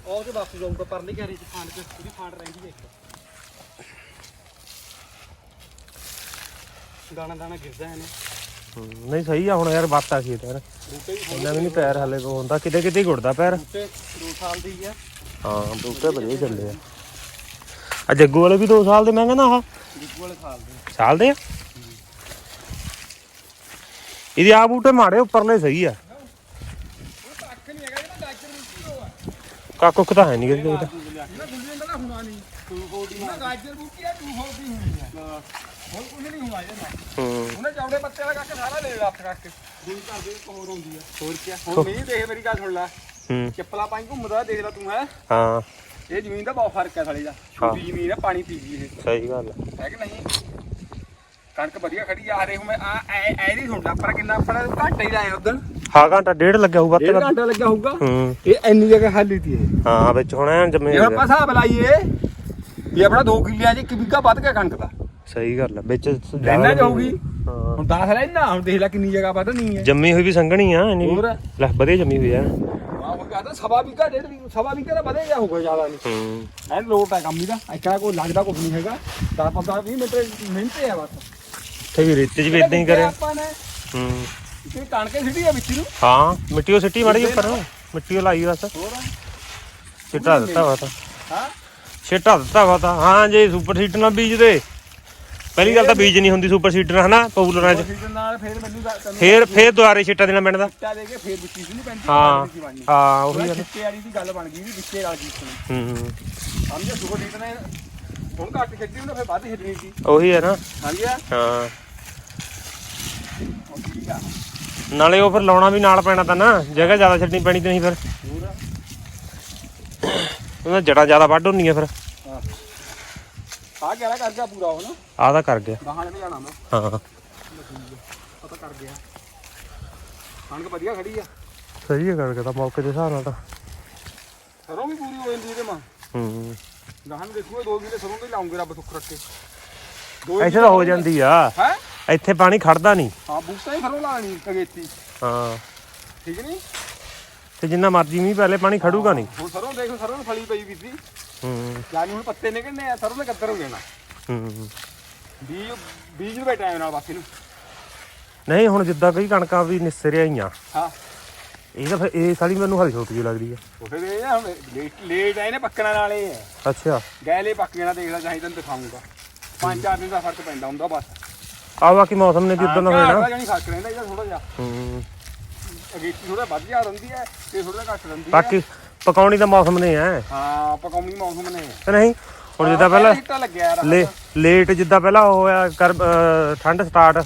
ਉਹ ਤੇ ਵਾਪਸ ਜਾਊਗਾ ਪਰਲੀ ਘਰੇ ਚ ਫਾਂਡ ਚ ਉਹਦੀ ਫਾਂਡ ਰਹਿੰਦੀ ਹੈ ਇੱਕ। ਦਾਣਾ ਦਾਣਾ ਗਿਰਦਾ ਇਹਨੇ। ਨਹੀਂ ਸਹੀ ਆ ਹੁਣ ਯਾਰ ਬਾਤ ਆ ਖੇਤ ਯਾਰ। ਬੂਟੇ ਵੀ ਇੰਨਾ ਵੀ ਨਹੀਂ ਪੈਰ ਹਲੇ ਕੋ ਹੁੰਦਾ ਕਿਤੇ ਕਿਤੇ ਹੀ ਗੁੜਦਾ ਪੈਰ। ਬੂਟੇ 2 ਸਾਲ ਦੀ ਆ। ਹਾਂ ਬੂਟੇ ਵਧੀਆ ਚੱਲੇ ਆ। ਆ ਜੱਗੂ ਵਾਲੇ ਵੀ 2 ਸਾਲ ਦੇ ਮੈਂ ਕਹਿੰਦਾ ਆਹ। ਜਿੱਕੂ ਵਾਲੇ ਸਾਲ ਦੇ। ਸਾਲ ਦੇ ਆ? ਇਹਦੇ ਆ ਬੂਟੇ ਮਾੜੇ ਉੱਪਰਲੇ ਸਹੀ ਆ। ਕੱਖ ਨਹੀਂ ਹੈਗਾ ਇਹਦਾ ਡਾਕਟਰ ਨੂੰ ਕੀ ਹੋਆ ਕਾਕੁੱਕ ਤਾਂ ਹੈ ਨਹੀਂ ਕਿਤੇ ਇਹਨਾਂ ਗੁੱਲੀਆਂ ਦਾ ਹੁਣਾ ਨਹੀਂ। 240 ਨਾ ਗਾਜਰ ਬੂਟੀ ਆ 240 ਹੋਣੀ ਆ। ਹੁਣ ਕੁਝ ਨਹੀਂ ਹੁਣਾ ਇਹਦਾ ਹੂੰ। ਉਹਨੇ ਚੌੜੇ ਪੱਤੇ ਵਾਲਾ ਕੱਖ ਸਾਰਾ ਲੈ ਲਿਆ ਹੱਥ ਕਰਕੇ ਦੂਰ ਘਰ ਦੇ ਕੋਲ ਆਉਂਦੀ ਆ। ਹੋਰ ਕੀ ਹੁਣ ਮੀਂਹ ਦੇਖ ਮੇਰੀ ਗੱਲ ਸੁਣ ਲੈ। ਹੂੰ। ਚੱਪਲਾਂ ਪਾਈ ਘੁੰਮਦਾ ਦੇਖ ਲੈ ਤੂੰ ਹੈ। ਹਾਂ। ਇਹ ਜ਼ਮੀਨ ਦਾ ਬਹੁਤ ਫ਼ਰਕ ਹੈ ਸਾਲੇ ਦਾ। ਛੋਟੀ ਜ਼ਮੀਨ ਹੈ ਪਾਣੀ ਪੀ ਗਈ ਇਹ। ਸਹੀ ਗੱਲ ਆ। ਹੈ ਕਿ ਨਹੀਂ? ਕਣਕ ਵਧੀਆ ਖੜੀ ਆ ਰਹੇ ਹੁਣ ਮੈਂ ਆ ਐ ਐ ਨਹੀਂ ਸੁਣਦਾ ਪਰ ਕਿੰਨਾ ਆਪਣਾ ਘੰਟਾ ਹੀ ਲਾਇਆ ਉਦੋਂ ਹਾਂ ਘੰਟਾ ਡੇਢ ਲੱਗਿਆ ਹੋਊ ਵੱਧ ਤੋਂ ਡੇਢ ਵੱਧ ਘੰਟਾ ਲੱਗਾ ਹੋਊਗਾ? ਹੂੰ। ਇਹ ਇੰਨੀ ਜਗ੍ਹਾ ਖਾਲੀ ਤੀ ਇਹ। ਹਾਂ ਵਿੱਚ ਹੁਣ ਐਨ ਜੰਮੇ ਇਹ ਹੁਣ ਆਪਾਂ ਹਿਸਾਬ ਲਾਈਏ ਵੀ ਆਪਣਾ 2 ਕਿੱਲਿਆਂ 'ਚ ਇੱਕ ਬਿੱਗਾ ਵੱਧ ਗਿਆ ਕਣਕ ਦਾ। ਸਹੀ ਗੱਲ ਆ ਵਿੱਚ ਇੰਨਾ ਜਾਊਗੀ? ਹਾਂ। ਹੁਣ 10 ਲੈ ਨਾ ਹੁਣ ਦੇਖ ਲੈ ਕਿੰਨੀ ਜਗ੍ਹਾ ਵਧਣੀ ਹੈ ਜੰਮੀ ਹੋਈ ਵੀ ਸੰਘਣੀ ਆ ਇੰਨੀ ਹੋਰ? ਲੈ ਵਧੀਆ ਜੰਮੀ ਹੋਈ ਆ। ਆਹ ਕਹਿੰਦਾ ਸਵਾ ਬਿੱਗਾ ਡੇਢ ਬਿੱਗਾ ਸਵਾ ਬਿੱਗਾ ਦਾ ਵਧੇ ਜਾ ਹੋਊਗਾ ਜ਼ਿਆਦਾ ਨਹੀਂ। ਹੂੰ। ਐ ਲੋਟ ਹੈ ਕੰਮ ਇਹਦਾ ਇੱਕਾ ਕੋਈ ਲੱਗਦਾ ਕੁਝ ਨਹੀਂ ਹੈਗਾ। 10 15 20 ਮਿੰਟ ਮਿਹਨਤ ਹੈ ਬਸ। ਤੇ ਵੀ ਰੇਤੇ 'ਚ ਵੀ ਇਦਾਂ ਹੀ ਕਰਿਆ। ਆਪਾਂ ਨੇ। ਹੂੰ। ਕਿ ਕਣਕੇ ਸਿੱਟੀ ਆ ਵਿੱਚ ਨੂੰ। ਹਾਂ ਮਿੱਟੀ ਉਹ ਸਿੱਟੀ ਮਾੜੀ ਉੱਪਰ ਮਿੱਟੀ ਉਹ ਲਾਈ ਬਸ। ਹੋਰ? ਛਿੱਟਾ ਦਿੱਤਾ ਵਾ ਤਾਂ। ਹਾਂ? ਛਿੱਟਾ ਦਿੱਤਾ ਵਾ ਤਾਂ। ਹਾਂ ਜੇ ਸੁਪਰ ਸੀਟ ਨਾਲ ਬੀਜਦੇ। ਪਹਿਲੀ ਗੱਲ ਤਾਂ ਬੀਜ ਨਹੀਂ ਹੁੰਦੀ ਸੁਪਰ ਸੀਟਰ ਹਨਾ ਪੌਲਰਾਂ 'ਚ ਸੀਜ਼ਨ ਨਾਲ ਫੇਰ ਮੈਨੂੰ ਤਾਂ- ਤੈਨੂੰ ਫੇਰ ਫੇਰ ਦੁਆਰੇ ਛਿੱਟਾ ਦੇਣਾ ਪੈਂਦਾ। ਚਿੱਟਾ ਦੇ ਕੇ ਫੇਰ ਵਿੱਚੀ ਸੀ ਨਹੀਂ ਪੈਂਦੀ ਹਾਂ ਕੀ ਬਣਨੀ ਹਾਂ ਉਹੀ ਉਹੀ ਆ ਚਿੱਟੇ ਵਾਲੀ ਦੀ ਗੱਲ ਬਣ ਗਈ ਵੀ ਵਿੱਚੇ ਰਲ ਗਈ ਇਸ ਨੂੰ ਹੂੰ। ਸਮਝਿਆ? ਸੁਪਰ ਸੀਟ ਨੇ ਹੁਣ ਘੱਟ ਖੇਡੀ ਉਹਨੇ ਫੇਰ ਵੱਧ ਖੇਡਣੀ ਸੀ। ਉਹੀ ਹੈ ਨਾ। ਸਮਝਿਆ ਹਾਂ। ਹੁਣ ਠੀਕ ਆ। ਨਾਲੇ ਉਹ ਫਿਰ ਲਾਉਣਾ ਵੀ ਨਾਲ ਪੈਣਾ ਤਾਂ ਨਾ ਜਗ੍ਹਾ ਜ਼ਿਆਦਾ ਛੱਡਣੀ ਪੈਣੀ ਤੇ ਨਹੀਂ ਫਿਰ ਉਹਨਾਂ ਜੜਾਂ ਜ਼ਿਆਦਾ ਵੱਢ ਹੁੰਦੀਆਂ ਫਿਰ। ਆ ਗਿਆ ਕਰ ਗਿਆ ਪੂਰਾ ਉਹ ਨਾ? ਤਾਂ ਕਰ ਗਿਆ। ਗਾਹਾਂ ਨੇ ਜਾਣਾ ਮੈਂ। ਹਾਂ। ਪਤਾ ਕਰ ਗਿਆ। ਕਣਕ ਵਧੀਆ ਖੜੀ ਆ। ਸਹੀ ਹੈ ਕਰ ਗਿਆ ਤਾਂ ਮੌਕੇ ਦੇ ਹਿਸਾਬ ਨਾਲ ਤਾਂ। ਸਰੋਂ ਵੀ ਪੂਰੀ ਹੋ ਜਾਂਦੀ ਇਹਦੇ ਮਾਂ ਹੂੰ। ਗਾਹਾਂ ਨੂੰ ਦੇਖੂਗਾ ਦੋ ਕਿਲੇ ਸਰੋਂ ਦੇ ਲਾਉਂਗੇ ਰੱਬ ਸੁੱਖ ਰੱਖੇ। ਦੋ ਇੱਥੇ ਤਾਂ ਹੋ ਜਾਂਦੀ ਆ। ਹੈ? ਇੱਥੇ ਪਾਣੀ ਖੜਦਾ ਨਹੀਂ। ਹਾਂ ਬੂਟਾ ਹੀ ਸਰੋਂ ਲਾਣੀ ਅਗੇਤੀ ਹਾਂ। ਠੀਕ ਨਹੀਂ? ਤੇ ਜਿੰਨਾ ਮਰਜ਼ੀ ਮੀਂਹ ਪਹਿਲੇ ਪਾਣੀ ਖੜੂਗਾ ਨਹੀਂ। ਹੁਣ ਸਰੋਂ ਦੇਖ ਸਰੋਂ ਫਲੀ ਪਈ ਵੀ ਸੀ ਹੂੰ ਜਾਨੀ ਹੁਣ ਪੱਤੇ ਨਿਕਲਣੇ ਆ ਸਰੋਂ ਦੇ ਕੱਦਰ ਹੋ ਜਾਣਾ ਹੂੰ ਬੀਜ ਬੀਜ ਨੂੰ ਬੈ ਟਾਈਮ ਨਾਲ ਬਾਕੀ ਨੂੰ। ਨਹੀਂ ਹੁਣ ਜਿੱਦਾਂ ਕਈ ਕਣਕਾਂ ਵੀ ਨਿਸਰਿਆ ਹੀ ਆ ਹਾਂ। ਇਹ ਤਾਂ ਫਿਰ ਇਹ ਸਾਲੀ ਮੈਨੂੰ ਹਰੀ ਛੋਟੀ ਜਿਹੀ ਲੱਗਦੀ ਆ। ਉਹਦੇ ਦੇ ਆ ਹੁਣ ਲੇਟ ਲੇਟ ਆਏ ਨੇ ਪੱਕਣ ਵਾਲੇ ਆ ਅੱਛਾ। ਗੈਲੇ ਪੱਕ ਜਾਣਾ ਦੇਖ ਲੈ ਚਾਹੀ ਤੈਨੂੰ ਦਿਖਾਉਂਗਾ ਪੰਜ ਚਾਰ ਦਿਨ ਦਾ ਫ਼ਰਕ ਪੈਂਦਾ ਹੁੰਦਾ ਬਸ। ਆ ਬਾਕੀ ਮੌਸਮ ਨੇ ਜਿੱਦਾਂ ਦਾ ਹੋਇਆ ਨਾ। ਜਾਨੀ ਫ਼ਰਕ ਰਹਿੰਦਾ ਇਹਦਾ ਥੋੜਾ ਜਿਹਾ। ਹੂੰ। ਅਗੇਤੀ ਥੋੜਾ ਵੱਧ ਜਾ ਰਹਿੰਦੀ ਹੈ ਤੇ ਥੋੜਾ ਘੱਟ ਰਹਿੰਦੀ ਹੈ। ਬਾਕੀ ਪਕਾਉਣੀ ਦਾ ਮੌਸਮ ਨੇ ਆ। ਹਾਂ ਪਕਾਉਣੀ ਮੌਸਮ ਨੇ। ਤੇ ਨਹੀਂ? ਹੁਣ ਜਿੱਦਾਂ ਪਹਿਲਾਂ ਹਿੱਟਾ ਲੱਗਿਆ ਯਾਰ। ਲੇ ਲੇਟ ਜਿੱਦਾਂ ਪਹਿਲਾਂ ਉਹ ਹੋਇਆ ਕਰ ਠੰਡ ਸਟਾਰਟ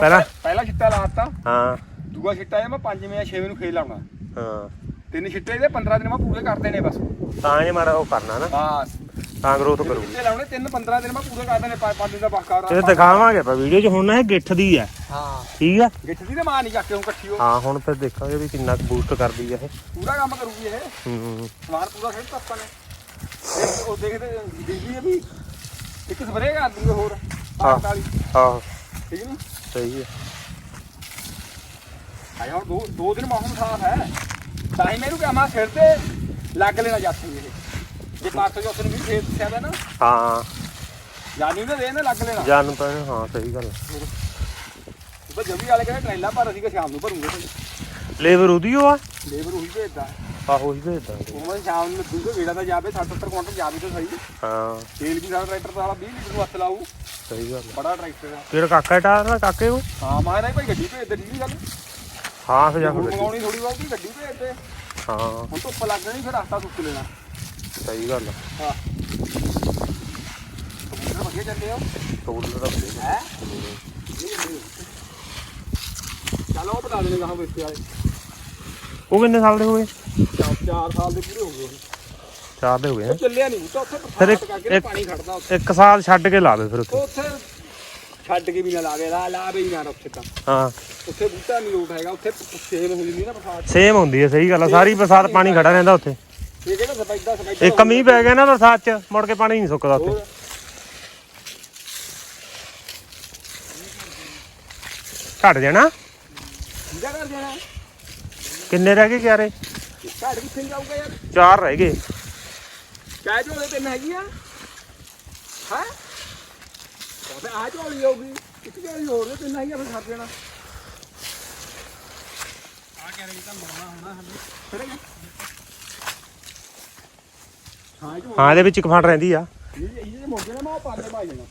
ਪਹਿਲਾਂ? ਪਹਿਲਾ ਛਿੱਟਾ ਲਾਤਾ ਹਾਂ। ਦੂਆ ਛਿੱਟਾ ਇਹ ਮੈਂ 5ਵੇਂ ਜਾਂ 6ਵੇਂ ਨੂੰ ਖੇਲ ਲਾਉਣਾ ਹਾਂ। ਤਿੰਨ ਛਿੱਟੇ ਇਹਦੇ 15 ਦਿਨ ਮੈਂ ਪੂਰੇ ਕਰ ਦੇਣੇ ਬਸ। ਤਾਂ ਇਹ ਮਾਰਾ ਉਹ ਕਰਨਾ ਨਾ। ਬਸ ਤਾਂ ਗਰੋਥ ਕਰੂ ਛਿੱਟੇ ਲਾਉਣੇ ਤਿੰਨ 15 ਦਿਨ ਮੈਂ ਪੂਰੇ ਕਰ ਦੇਣੇ ਦਿਨ ਦਾ ਬਾਕਾ ਇਹ ਦਿਖਾਵਾਂਗੇ ਆਪਾਂ ਵੀਡੀਓ 'ਚ ਹੁਣ ਨਾ ਇਹ ਗਿੱਠ ਦੀ ਆ ਹਾਂ। ਠੀਕ ਆ? ਗਿੱਠ ਦੀ ਤੇ ਮਾਂ ਨਹੀਂ ਚੱਕੇ ਹੁਣ ਇਕੱਠੀ ਉਹ। ਹਾਂ ਹੁਣ ਫਿਰ ਦੇਖਾਂਗੇ ਵੀ ਕਿੰਨਾ ਬੂਸਟ ਕਰਦੀ ਆ ਇਹ। ਪੂਰਾ ਕੰਮ ਕਰੂਗੀ ਇਹ। ਹੂੰ ਸਮਾਨ ਪੂਰਾ ਖੇਡ ਆਪਾਂ ਨੇ। ਉਹ ਦੇਖਦੇ ਬਿਜਲੀ ਹੈ ਵੀ ਇੱਕ ਸਪਰੇਅ ਕਰ ਦੂੰਗੇ ਹੋਰ ਹਾਂ। 48 ਆਹੋ ਠੀਕ ਨਹੀਂ ਸਹੀ ਆ। ਆਇਆ ਹੁਣ ਦੋ ਦੋ ਦਿਨ ਮੌਸਮ ਸਾਫ਼ ਹੈ। ਤਾਂ ਹੀ ਮੈਨੂੰ ਕਹਾਂ ਤੇ ਲੱਗ ਲੈਣਾ ਜਾਤੀ ਇਹ। ਜੇ ਪਾਸ ਜੋ ਨੂੰ ਵੀ ਫੇਰ ਦੱਸਿਆ ਵਾ ਨਾ। ਹਾਂ। ਜਾਨੀ ਉਹਨੇ ਦੇ ਨਾ ਲੱਗ ਲੈਣਾ। ਜਾਨ ਤਾਂ ਹਾਂ ਸਹੀ ਗੱਲ। ਉਹ ਜਮੀ ਵਾਲੇ ਕਹਿੰਦੇ ਟ੍ਰੇਲਾਂ ਭਰ ਅਸੀਂ ਕਿ ਸ਼ਾਮ ਨੂੰ ਭਰੂਗੇ ਲੇਬਰ ਉਹਦੀ ਓ ਆ? ਲੇਬਰ ਉਹੀ ਭੇਜਦਾ। ਆਹੋ ਹੀ ਭੇਜਦਾ ਉਹ ਮੈਂ ਸ਼ਾਮ ਨੂੰ ਦੂਜੇ ਵੇੜਾ ਦਾ ਜਾਵੇ 60 70 ਕੁਇੰਟਲ ਜਾਵੇ ਤਾਂ ਸਹੀ। ਹਾਂ। ਤੇਲ ਵੀ ਸਾਡਾ ਟਰੈਕਟਰ ਦਾ ਵਾਲਾ 20 ਲੀਟਰ ਨੂੰ ਹੱਥ ਲਾਊ। ਸਹੀ ਗੱਲ ਬੜਾ ਟਰੈਕਟਰ ਆ। ਤੇਰਾ ਕਾਕਾ ਟਾਰ ਨਾ ਕਾਕੇ ਕੋ ਹਾਂ ਮਹਾਰਾਜ ਭਾਈ ਗੱਡੀ ਭੇਜ ਦੇ ਠੀਕ ਨਹੀਂ ਗੱਲ। ਹਾਂ ਫਿਰ ਜਾ ਹੁਣ ਫਿਰ ਮੰਗਾਉਣੀ ਥੋੜੀ ਬਹੁਤੀ ਗੱਡੀ ਭੇਜ ਦੇ ਹਾਂ। ਹੁਣ ਧੁੱਪ ਲੱਗ ਜਾਣੀ ਫਿਰ ਰਸਤਾ ਸੁੱਕ ਲੈਣਾ। ਸਹੀ ਗੱਲ ਹਾਂ। ਕਬੂਤਰ ਵਧੀਆ ਚੱਲੇ ਹੋ ਦਾ ਵਧੀਆ। ਹੈ? ਚਲੋ ਉਹ ਬਤਾ ਦੇਣੇ ਕਹਾਂ ਵੇਚੇ ਵਾਲੇ। ਉਹ ਕਿੰਨੇ ਸਾਲ ਦੇ ਹੋਏ ਚਾਰ ਚਾਰ ਸਾਲ ਦੇ ਪੂਰੇ ਹੋ ਗਏ। ਚਾਰ ਦੇ ਹੋ ਗਏ ਉਹ ਚੱਲਿਆ ਨਹੀਂ ਤਾਂ ਉੱਥੇ ਫਿਰ ਇੱਕ- ਇੱਕ- ਪਾਣੀ ਖੜਦਾ ਉੱਥੇ। ਇੱਕ ਸਾਲ ਛੱਡ ਕੇ ਲਾਵੇ ਫਿਰ ਉੱਥੇ। ਛੱਡ ਕੇ ਵੀ ਨਾ ਲਾਵੇ ਲਾ ਲਾਵੇ ਹੀ ਨਾ ਉੱਥੇ ਤਾਂ। ਹਾਂ। ਉੱਥੇ ਬੂਟਾ ਨਹੀਂ ਲੋਟ ਹੈਗਾ ਉੱਥੇ ਸੇਮ ਹੋ ਜਾਂਦੀ ਨਾ ਬਰਸਾਤ ਸੇਮ ਹੁੰਦੀ ਹੈ ਸਹੀ ਗੱਲ ਆ। ਸਾਰੀ ਬਰਸਾਤ ਪਾਣੀ ਖੜਾ ਰਹਿੰਦਾ ਉੱਥੇ। ਸਫੈਦਾ ਸਫੈਦਾ ਇੱਕ ਮੀਂਹ ਪੈ ਗਿਆ ਨਾ ਬਰਸਾਤ ਚ ਮੁੜ ਕੇ ਪਾਣੀ ਨਹੀਂ ਸੁੱਕਦਾ ਉੱਥੇ। ਘਟ ਜਾਣਾ। ਕੀ ਕਰ ਦੇਣਾ ਕਿੰਨੇ ਰਹਿ ਗਏ ਕਿਆਰੇ? ਘਾੜ ਕਿੱਥੇ ਜਾਊਗਾ ਯਾਰ? ਚਾਰ ਰਹਿ ਗਏ। ਕਹਿ ਝੋਲੇ ਤਿੰਨ ਹੈਗੀਆਂ ਹੈ? ਉਹਦੇ ਆ ਝੋਲੀ ਹੋਊਗੀ। ਇੱਕ ਝੋਲੀ ਹੋਰ ਦੇ ਤਿੰਨ ਹੈਗੀਆਂ ਫਿਰ ਛੱਡ ਦੇਣਾ ਆ ਕਹਿ ਰਹੀ ਤਾਂ ਮਰਨਾ ਹੋਣਾ ਹਲੇ। ਹਾਂ ਇਹ ਹਾਂ ਇਹਦੇ ਵਿੱਚ ਇੱਕ ਫੜ ਰਹਿੰਦੀ ਆ। ਇਹ ਇਹ ਮੋਗੇ ਨਾ ਮੈਂ ਉਹ ਪਾਲੇ ਭਾਈ ਜਾਣਾ।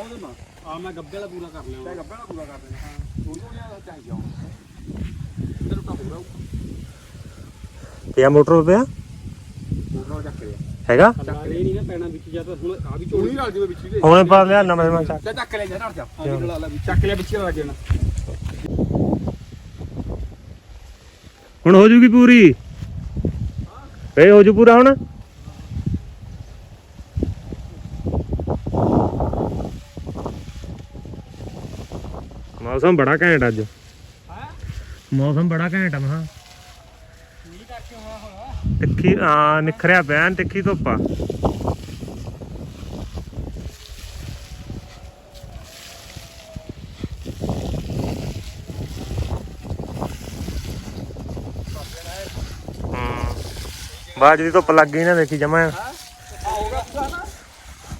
ਉਹਦੇ ਮਾਂ ਆ ਮੈਂ ਗੱਬੇ ਦਾ ਪੂਰਾ ਕਰ ਲਿਆ। ਤੇ ਗੱਬੇ ਨਾਲ ਪੂਰਾ ਕਰ ਦੇਣਾ ਹਾਂ ਥੋੜੀ ਥੋੜੀ ਆ ਚਾਹੀਦੀ ਆ ਤੇਰੇ ਤਾਂ ਹੋ ਰਿਹਾ ਪਿਆ ਮੋਟਰ ਪਿਆ ਉਹ ਚੱਕ ਲਿਆ। ਹੈਗਾ? ਚੱਕ ਇਹ ਨਹੀਂ ਨਾ ਪੈਣਾ ਵਿੱਚ ਜਾਂ ਤਾਂ ਹੁਣ ਆ ਵੀ ਚੋਲੀ ਨਾਲ ਜਿਵੇਂ ਵਿੱਚ ਹੀ ਹੁਣੇ ਪਾ ਲਿਆ ਨਵਾਂ ਨਵਾਂ ਚੱਕ। ਲੈ ਜਾ ਜਾ ਲਾ ਲੱਗ ਜਾਣਾ। ਹੁਣ ਹੋ ਜੂਗੀ ਪੂਰੀ? ਏ ਹੋ ਜੂ ਪੂਰਾ ਹੁਣ? ਮੌਸਮ ਬੜਾ ਘੈਂਟ ਅੱਜ। ਮੌਸਮ ਬੜਾ ਘੈਂਟ ਆ ਮਹਾ। ਤਿੱਖੀ ਆ ਨਿਖਰਿਆ ਪਿਆ ਤਿੱਖੀ ਧੁੱਪ ਆ। ਹੂੰ। ਬਾਜ ਦੀ ਧੁੱਪ ਲੱਗ ਗਈ ਨਾ ਦੇਖੀ ਜਮਾ। ਆ ਹੋਗਾ ਪੂਰਾ ਨਾ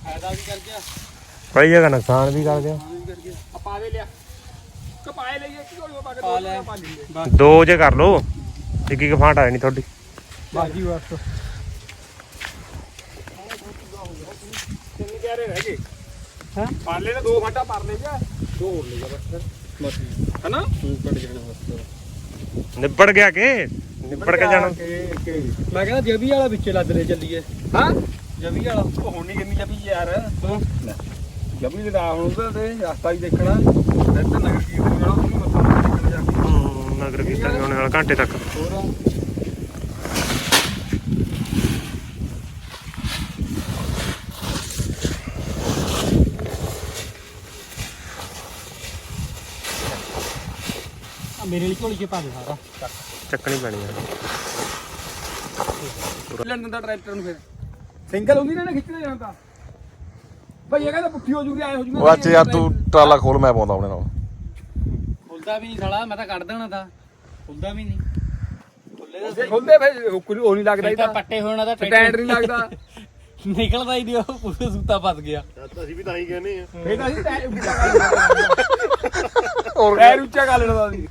ਫਾਇਦਾ ਵੀ ਕਰ ਗਿਆ। ਕਈ ਜਗ੍ਹਾ ਨੁਕਸਾਨ ਵੀ ਕਰ ਗਿਆ ਵੀ ਕਰ ਗਿਆ ਆ ਪਾ ਦੇ ਲਿਆ ਕਪਾਏ ਲਈਏ ਕਿ ਝੋਲੀ ਪਾ ਪਾ ਦੋ ਲੈ। ਪਾ ਜੇ ਕਰ ਲੋ ਇੱਕ ਇੱਕ ਫਾਂਟ ਆ ਨਹੀਂ ਤੁਹਾਡੀ। ਬਾਜੀ ਬਸ। ਤਿੰਨ ਕਿਆਰੇ ਰਹਿ ਗਏ? ਹੈਂ? ਪਾਲੇ ਨੇ ਦੋ ਫਾਟਾ ਪਰ ਲੈ ਜਾ ਦੋ ਹੋਰ ਲੈ ਜਾ ਬਸ। ਬਸ ਹਨਾ ਤੂੰ ਕੱਢ ਜਾਣਾ। ਬਸ ਨਿਬੜ ਗਿਆ ਕਿ ਨਿਬੜ ਕੇ? ਜਾਣਾ ਮੈਂ ਕਹਿੰਦਾ ਜਬੀ ਵਾਲਾ ਵਿੱਚੇ ਲੱਦ ਲੈ ਚੱਲੀਏ। ਹਾਂ? ਜਬੀ ਵਾਲਾ। ਉਹ ਹੁਣ ਨਹੀਂ ਕਿੰਨੀ ਜੱਬੀ ਯਾਰ। ਜੱਬੀ ਦੇ ਦਾ ਹੁਣ ਤੇ ਰਸਤਾ ਵੀ ਦੇਖਣਾ। ਇੱਧਰ ਨਗਰ ਕੀਰਤਨ ਜਾਣਾ ਹੂੰ ਨਗਰ ਕੀਰਤਨ ਹੋਣ ਵਾਲਾ ਘੰਟੇ ਤੱਕ। ਮੇਰੇ ਲਈ ਝੋਲੀ ਚ ਪਾ ਦੇ ਸਾਰਾ। ਚੱਕਣੀ ਪੈਣੀ ਆ। ਲੈਣ ਦਾ ਟਰੈਕਟਰ ਨੂੰ ਫਿਰ। ਸਿੰਗਲ ਹੁੰਦੀ ਨਾ ਖਿੱਚਦੇ ਜਾਂਦਾ ਭਾਈ ਇਹ ਕਹਿੰਦਾ ਪੁੱਠੀ ਹੋ ਜੂਗੀ ਐ ਹੋ ਜੂਗੀ। ਪਾਉਂਦਾ ਖੁੱਲਦਾ ਵੀ ਨਹੀਂ ਸਾਲਾ ਮੈਂ ਤਾਂ ਕੱਢ ਦੇਣਾ ਤਾਂ। ਖੁੱਲਦਾ ਵੀ ਨਹੀਂ। ਖੁੱਲੇ ਦਾ ਉਸੇ ਖੁੱਲਦੇ ਫਿਰ ਹੁੱਕ ਨੂੰ ਉਹ ਨਹੀਂ ਲੱਗਦਾ ਇਹ ਤਾਂ ਪੱਟੇ ਹੋਣਾ ਦਾ ਸਟੈਂਡ ਨਹੀਂ ਲੱਗਦਾ। ਨਿਕਲਦਾ ਹੀ ਨਹੀਂ ਉਹ ਪੂਰਾ ਸੂਤਾ ਫਸ ਗਿਆ। ਅਸੀਂ ਵੀ ਤਾਂ ਹੀ ਕਹਿੰਦੇ ਆ ਫੇਰ ਤਾਂ ਅਸੀਂ ਟਾਇਰ ਉੱਚਾ ਕਰ ਲੈਣਾ ਟਾਇਰ ਉੱਚਾ ਕਰ ਲੈਣਾ ਸੀ।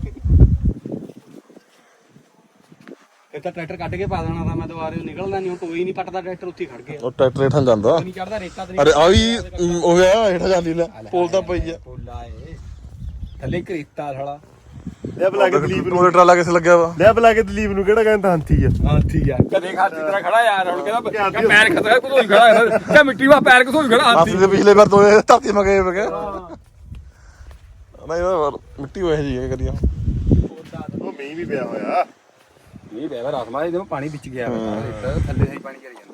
ਇਹ ਤਾਂ ਟਰੈਕਟਰ ਕੱਢ ਕੇ ਪਾ ਦੇਣਾ ਤਾਂ ਮੈਂ ਦੁਬਾਰੇ ਨਿਕਲਦਾ ਨਹੀਂ ਕੋਈ ਨਹੀਂ ਪੱਟਦਾ ਟਰੈਕਟਰ ਉੱਥੇ ਖੜ ਗਿਆ। ਉਹ ਟਰੈਕਟਰ ਹੇਠਾਂ ਜਾਂਦਾ। ਨਹੀਂ ਚੜਦਾ ਰੇਤਾ ਤੇ ਅਰੇ ਆ ਵੀ ਉਹ ਆ ਹੇਠਾਂ ਜਾਂਦੀ ਲੈ। ਪੋਲ ਤਾਂ ਪਈ ਆ। ਬੋਲਾ ਏ ਥੱਲੇ ਕਰੇਤਾ ਸਾਲਾ ਲੈ ਬਲਾ ਕੇ ਦਲੀਪ ਨੂੰ। ਉਹਦੇ ਟਰਾਲਾ ਕਿਸ ਲੱਗਿਆ ਵਾ? ਲੈ ਬਲਾ ਕੇ ਦਲੀਪ ਨੂੰ ਕਿਹੜਾ ਕਹਿੰਦਾ ਹਾਥੀ ਆ? ਹਾਂ ਠੀਕ ਆ। ਕਦੇ ਖਾਤੀ ਤਰ੍ਹਾਂ ਖੜਾ ਯਾਰ ਹੁਣ ਕਹਿੰਦਾ ਪੈਰ ਖਤਰਾ ਕੁਦੋਂ ਹੀ ਖੜਾ ਹੈ? ਕਿ ਮਿੱਟੀ ਵਾ ਪੈਰ ਕਿਥੋਂ ਖੜਾ? ਹਾਥੀ ਹਾਥੀ ਦੇ ਪਿਛਲੇ ਵਾਰ ਤੋਏ ਧਰਤੀ ਮਾ ਗਏ। ਬਗੇ ਨਹੀਂ ਉਹ ਮਿੱਟੀ ਹੋਏ ਜੀ ਇਹ ਕਰੀਆਂ ਉਹ ਮੀਂਹ ਵੀ ਪਿਆ ਹੋਇਆ। ਇਹ ਬੈਵਾ ਰਾਸਮਾ ਇਹਦੇ ਪਾਣੀ ਵਿੱਚ ਗਿਆ ਥੱਲੇ ਸਹੀ ਪਾਣੀ ਕਰੀ ਜਾਂਦਾ।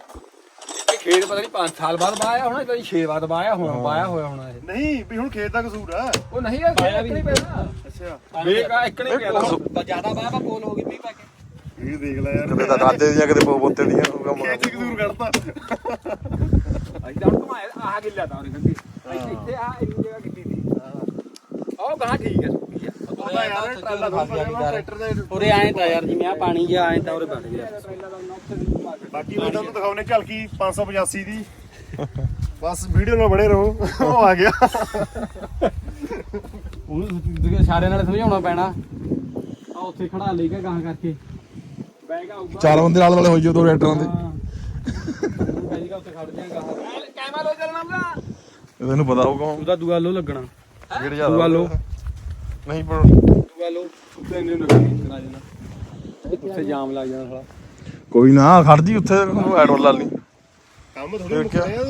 ਖੇਤ ਪਤਾ ਨਹੀਂ 5 ਸਾਲ ਬਾਅਦ ਬਾਇਆ ਹੋਣਾ ਕਦੀ 6 ਬਾਅਦ ਬਾਇਆ ਹੋਣਾ ਬਾਇਆ ਹੋਇਆ ਹੋਣਾ ਇਹ। ਨਹੀਂ ਵੀ ਹੁਣ ਖੇਤ ਦਾ ਕਸੂਰ ਆ। ਉਹ ਨਹੀਂ ਇਹ ਖੇਤ ਨਹੀਂ। ਪੈਣਾ ਅੱਛਾ। ਵੇਖ ਆ ਇੱਕ ਨਹੀਂ ਪਿਆ ਤਾਂ ਜ਼ਿਆਦਾ ਬਾਹ ਬਾ ਪੋਲ ਹੋ ਗਈ ਮੀਂਹ ਪਾ ਕੇ। ਇਹ ਦੇਖ ਲੈ ਯਾਰ। ਕਦੇ ਤਾਂ ਦਾਦੇ ਦੀਆਂ ਕਦੇ ਪੋ ਪੋਤੇ ਦੀਆਂ ਉਹ ਕੰਮ ਖੇਤ ਕਸੂਰ ਕੱਢਤਾ। ਅਸੀਂ ਤਾਂ ਘੁਮਾਇਆ ਆਹ ਗਿੱਲਾ ਤਾਂ ਉਹਨੇ ਕਹਿੰਦੀ ਇੱਥੇ ਇੱਥੇ ਆ ਇੰਨੀ ਜਗ੍ਹਾ ਕੀਤੀ ਸੀ। ਉਹ ਗਾਂ ਠੀਕ ਹੈ ਆ। ਉਹਦਾ ਯਾਰ ਟਰਾਲਾ ਫਸ ਗਿਆ ਟਰੈਕਟਰ ਦੇ ਉਰੇ ਆਏ ਤਾਂ ਯਾਰ ਜਿਵੇਂ ਆ ਪਾਣੀ ਜਿਹਾ ਆਏ ਤਾਂ ਉਰੇ ਬਣ ਗਿਆ। ਬਾਕੀ ਮੈਂ ਤੁਹਾਨੂੰ ਦਿਖਾਉਣੇ ਝਲਕੀ 585 ਦੀ। ਬਸ ਵੀਡੀਓ ਨਾਲ ਬਣੇ ਰਹੋ। ਉਹ ਆ ਗਿਆ। ਉਹਨੂੰ ਸਾਰੇ ਨਾਲ ਸਮਝਾਉਣਾ ਪੈਣਾ। ਆ ਉੱਥੇ ਖੜਾ ਲੈ ਕੇ ਗਾਂ ਕਰਕੇ। ਬੈਗ ਆਊਗਾ ਚਾਰ ਬੰਦੇ ਨਾਲ ਵਾਲੇ ਹੋਈ ਜੋ ਦੋ ਟਰੈਕਟਰਾਂ ਦੇ। ਬੈਜੀਗਾ ਉੱਥੇ ਖੜ ਜਾਏਗਾ। ਕੈਮਰਾ ਲੋ ਚੱਲਣਾ ਬਲਾ ਤੈਨੂੰ ਪਤਾ ਹੋਊਗਾ। ਉਹਦਾ ਦੂਆ ਲੋ ਲੱਗਣਾ ਦੂਆ। ਨਹੀਂ ਪਰ ਦੂਆ ਲੋ ਉੱਤੇ ਨਹੀਂ ਲੱਗਣੀ ਕਰਾ ਦੇਣਾ ਉੱਥੇ ਜਾਮ ਲੱਗ ਜਾਣਾ ਸਾਲਾ ਕੋਈ ਨਾ ਖੜ ਜੀ ਉੱਥੇ ਨੂੰ ਐਡ ਵਾਲਾ ਨਹੀਂ ਕੰਮ ਥੋੜੀ ਮੁੱਕਦੇ ਆ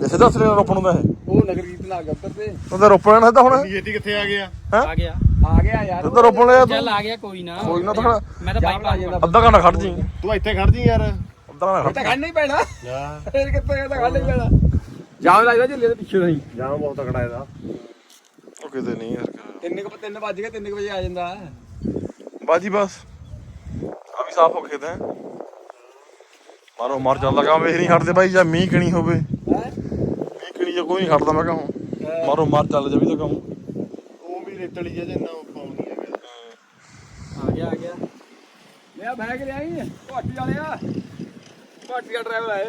ਜੈਸੇ ਦੱਸ ਰਿਹਾ ਰੋਪਣ ਦਾ ਹੈ ਉਹ ਨਗਰ ਕੀਰਤਨ ਆ ਗਿਆ ਉੱਤਰ ਤੇ ਉਹਦਾ ਰੋਪਣ ਨਾ ਤਾਂ ਹੁਣ। ਜੇਤੀ ਕਿੱਥੇ ਆ ਗਿਆ ਆ? ਗਿਆ। ਆ ਗਿਆ ਯਾਰ। ਉਹਦਾ ਰੋਪਣ ਲਿਆ ਚੱਲ ਤੂੰ ਆ ਗਿਆ ਕੋਈ ਨਾ। ਕੋਈ ਨਾ ਤਾਂ ਮੈਂ ਤਾਂ ਬਾਈਕ ਲੱਗ ਜਾਂਦਾ। ਅੱਧਾ ਘੰਟਾ ਖੜ ਜੀ। ਤੂੰ ਇੱਥੇ ਖੜ ਜੀ ਯਾਰ। ਅੱਧਾ ਘੰਟਾ ਤਾਂ ਖੜ ਖੜਨਾ ਹੀ ਪੈਣਾ। ਫੇਰ ਕਿੱਥੇ ਕਹਿੰਦਾ ਖੜਨਾ ਹੀ ਪੈਣਾ। ਜਾਮ ਲੱਗਦਾ ਚੱਲੇ ਤੇ ਪਿੱਛੇ ਨਹੀਂ ਜਾਮ ਬਹੁਤ ਤਕੜਾ ਇਹਦਾ। ਕਿਤੇ ਨਹੀਂ ਯਾਰ। ਕਿਆ। ਤਿੰਨ ਕੁ ਤਿੰਨ ਵੱਜ ਗਏ ਤਿੰਨ ਕੁ ਵਜੇ ਆ ਜਾਂਦਾ। ਬਾਜੀ ਬਸ। ਆ ਵੀ ਸਾਫ਼ ਹੋ ਖੇਤ ਹੈ ਮਾਰੋ ਮਾਰ ਚੱਲਦਾ ਕੰਮ ਵੇਖ ਨਹੀਂ ਹਟਦੇ ਬਾਈ ਜਾਂ ਮੀਂਹ ਕਣੀ ਹੋਵੇ। ਹੈ? ਮੀਂਹ ਕਣੀ ਜਾਂ ਕੋਈ ਨਹੀਂ ਹਟਦਾ ਮੈਂ ਕਹਾਂ। ਮਾਰੋ ਮਾਰ ਚੱਲ ਜਾ ਵੀ ਤਾਂ ਕੰਮ ਉਹ ਵੀ ਰੇਤਲੀ ਜਿਹਾ ਇੰਨਾ ਪਾਉਂਦੀ ਹੈ ਆ ਗਿਆ ਆ ਗਿਆ। ਲਿਆ ਬੈਗ ਲਿਆਈ ਪਾਟੀ ਵਾਲਿਆ ਪਾਟੀ ਦਾ ਡਰਾਈਵਰ ਆਏ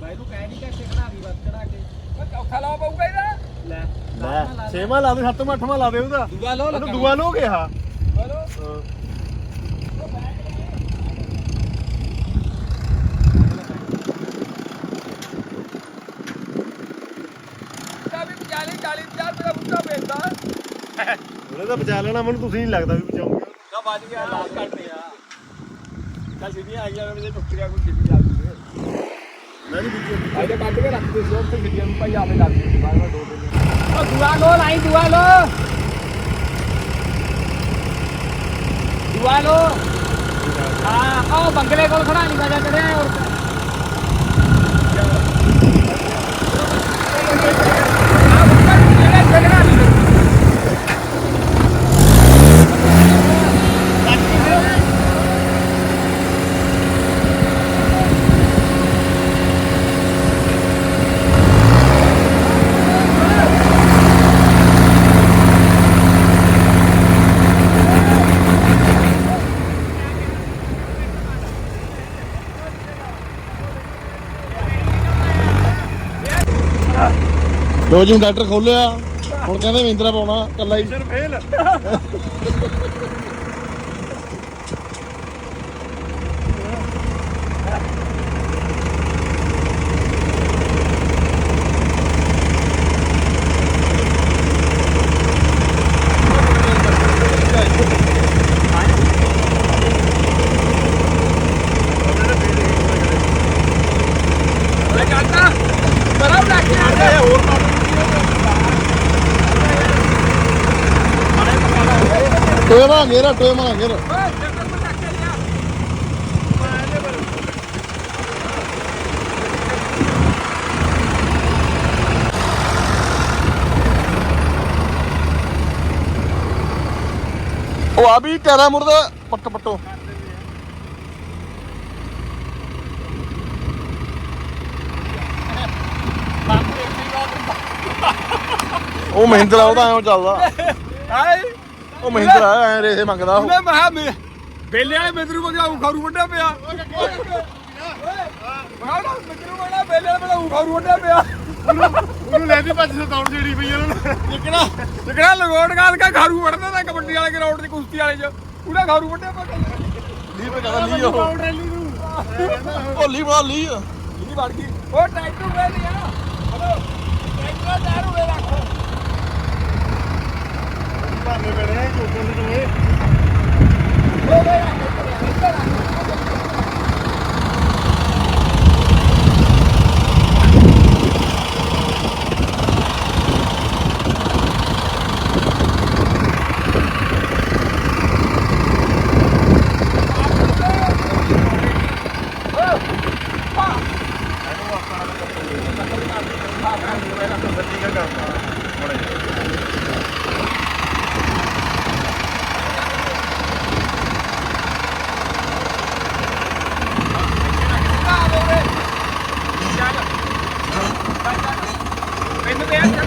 ਬਾਈ ਨੂੰ ਕਹਿ ਨਹੀਂ ਕਿ ਖੜਾ ਦੀ ਬਸ ਚੜਾ ਕੇ। ਚੌਥਾ ਲਾ ਪਊਗਾ ਇਹਦਾ? ਲੈ। ਲੈ ਛੇਵਾਂ ਲਾ ਦੇ ਸੱਤਵਾਂ ਅੱਠਵਾਂ ਲਾ ਦੇ ਉਹਦਾ। ਦੂਆ ਲੋ ਉਹਨੂੰ ਦੁਆ ਲੋ ਗਿਆ ਬੋਲੋ ਤਾਂ ਵੀ 40 40 50 ਰੁਪਏ ਦਾ ਬੁੱਟਾ ਵੇਚਦਾ। ਉਹਨੇ ਤਾਂ ਬਚਾ ਲੈਣਾ ਮੈਨੂੰ ਤੁਸੀਂ ਨਹੀਂ ਲੱਗਦਾ ਵੀ ਬਚਾਉਂਗੇ। ਨਾ ਵੱਜ ਗਿਆ ਲਾਲ ਕੱਟ ਰਿਹਾ। ਚੱਲ ਸਿੱਧੀਆਂ ਆ ਗਿਆ ਮੇਰੇ ਟੁੱਟ ਗਿਆ ਕੋਈ ਜੂਗੇ ਮੈਂ ਵੀ ਦੂਜੀ ਆਈਦੇ ਕੱਢ ਕੇ ਰੱਖ ਦੇ, ਸੀ ਉੱਥੇ ਗੱਡੀਆਂ ਨੂੰ ਭਾਈ ਆਪੇ ਲੱਗ ਗਈ ਬਾਰ ਬਾਰ ਦੋ ਦਿਨ ਉਹ ਦੁਆ ਲੋ ਲਾਈ, ਦੁਆ ਲੋ ਦੁਆ ਲੋ ਹਾਂ ਉਹ ਬੰਗਲੇ ਕੋਲ ਖੜਾ ਨਹੀਂ ਵਜਾ ਕਰਿਆ ਹੋਰ। ਲੋ ਜੀ ਡਾਕਟਰ ਖੋਲਿਆ ਹੁਣ ਕਹਿੰਦੇ ਮਹਿੰਦਰਾ ਪਾਉਣਾ ਕੱਲਾ ਹੀ। ਫੇਲ ਮੈਂ ਕਰਦਾ ਬੜਾ ਲੱਗ ਗਿਆ ਹੋਰ ਟੋਏ ਮਾ ਗੇਰਾ ਟੋਏ ਉਹ ਆ ਵੀ ਟੈਰਾ ਮੁਰਦਾ, ਪੱਟ, ਪੱਟੋ। ਉਹ ਮਹਿੰਦਰਾ ਉਹਦਾ ਐਂ ਚੱਲਦਾ। ਹਾਏ ਉਹ ਮਹਿੰਦਰਾ ਐ ਰੇਸੇ ਮੰਗਦਾ ਉਹ। ਉਹਨੇ ਮਹਾ ਬੇਲੇ ਵਾਲੇ ਮਿੱਤਰੂ ਮੰਗਿਆ ਉਹ ਖਾਰੂ ਵੱਡਾ ਪਿਆ। ਮਹਾ ਮਿੱਤਰੂ ਵਾਲਾ ਬੇਲੇ ਵਾਲਾ ਉਹ ਖਾਰੂ ਵੱਡਾ ਪਿਆ। ਉਹਨੂੰ ਲੈ ਦੀ ਭੱਜ ਦੌੜ ਜਿਹੜੀ ਪਈ ਉਹਨਾਂ ਨੂੰ। ਜਿਕੜਾ ਜਿਕੜਾ ਲਗੋੜ ਗਾਲ ਕੇ ਖਾਰੂ ਵੱਢਦਾ ਤਾਂ ਕਬੱਡੀ ਵਾਲੇ ਗਰਾਊਂਡ ਦੀ ਕੁਸ਼ਤੀ ਵਾਲੇ ਚ। ਉਹਦਾ ਖਾਰੂ ਵੱਡਿਆ ਪਿਆ ਲੀ ਪੇ ਕਹਦਾ ਲੀ ਉਹ। ਰੈਲੀ ਨੂੰ। ਉਹ ਲੀ ਬਣਾ ਲੀ ਨਹੀਂ ਵੜ ਗਈ। ਉਹ ਟਰੈਕਟਰ ਵੇ ਲਿਆ ਹਲੋ ਟਰੈਕਟਰ ਦਾਰੂ ਵੇ ਰੱਖੋ। ਭਾਵੇਂ ਬਣੇ ਜੋਗੋਂ ਦੇ ਦੋਏ ਉਹ ਵੇ ਰੱਖ ਇੱਧਰ ਰੱਖ ਮੈਨੂੰ ਤੇ ਇਹ ਚੱਲ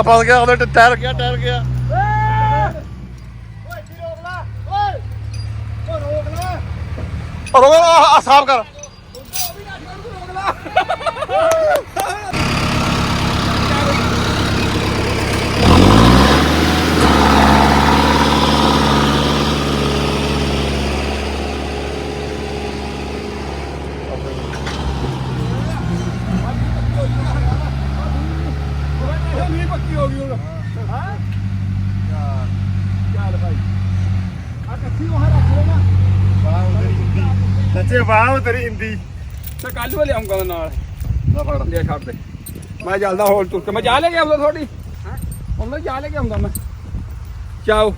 ਫਸ ਗਿਆ ਉਹਦੇ ਟਾਇਰ ਗਿਆ ਟਾਇਰ ਗਿਆ ਓਏ ਰੋਕ ਲਾ ਓਏ ਰੋਕ ਲਾ ਆ ਸਾਫ਼ ਕਰ ਨਹੀਂ ਪੱਕੀ ਹੋ ਗਈ ਹੁਣ ਹਾਂ ਚੱਲ ਭਾਈ ਆ ਕੱਥੀ ਉਹ ਰੱਖ ਲੈਣਾ ਵਾਹ ਤੇਰੀ ਹਿੰਦੀ ਸੱਚੇ ਵਾਹ ਤੇਰੀ ਹਿੰਦੀ। ਤੇ ਕੱਲ ਵੇ ਲਿਆਉਂਗਾ ਨਾਲ। ਨਾ ਫੜ ਲਿਆ ਛੱਡ ਦੇ। ਮੈਂ ਚੱਲਦਾ ਹੋਲ ਤੁਰ ਕੇ। ਮੈਂ ਜਾ ਲੈ ਕੇ ਆਉਂਦਾ ਤੁਹਾਡੀ? ਹਾਂ। ਉਹਨਾਂ ਜਾ ਲੈ ਕੇ ਆਉਂਦਾ ਮੈਂ। ਚਾਓ